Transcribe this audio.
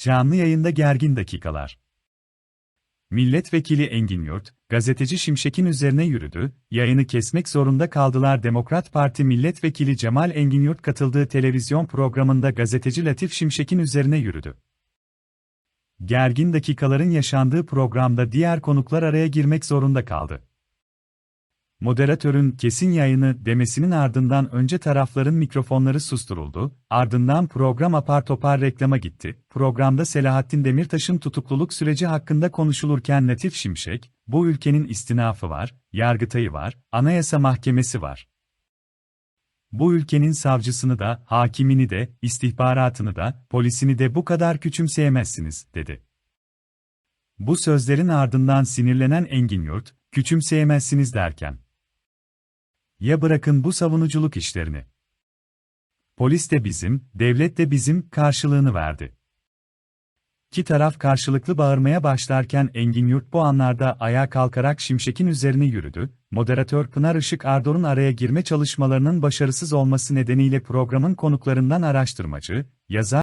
Canlı yayında gergin dakikalar. Milletvekili Engin Yurt, gazeteci Şimşek'in üzerine yürüdü, yayını kesmek zorunda kaldılar Demokrat Parti Milletvekili Cemal Engin Yurt katıldığı televizyon programında gazeteci Latif Şimşek'in üzerine yürüdü. Gergin dakikaların yaşandığı programda diğer konuklar araya girmek zorunda kaldı. Moderatörün kesin yayını demesinin ardından önce tarafların mikrofonları susturuldu, ardından program apar topar reklama gitti. Programda Selahattin Demirtaş'ın tutukluluk süreci hakkında konuşulurken Latif Şimşek, bu ülkenin istinafı var, yargıtayı var, anayasa mahkemesi var. Bu ülkenin savcısını da, hakimini de, istihbaratını da, polisini de bu kadar küçümseyemezsiniz, dedi. Bu sözlerin ardından sinirlenen Engin Yurt, küçümseyemezsiniz derken, ya bırakın bu savunuculuk işlerini. Polis de bizim, devlet de bizim karşılığını verdi. İki taraf karşılıklı bağırmaya başlarken Engin Yurt bu anlarda ayağa kalkarak Şimşek'in üzerine yürüdü. Moderatör Pınar Işık Ardor'un araya girme çalışmalarının başarısız olması nedeniyle programın konuklarından araştırmacı, yazar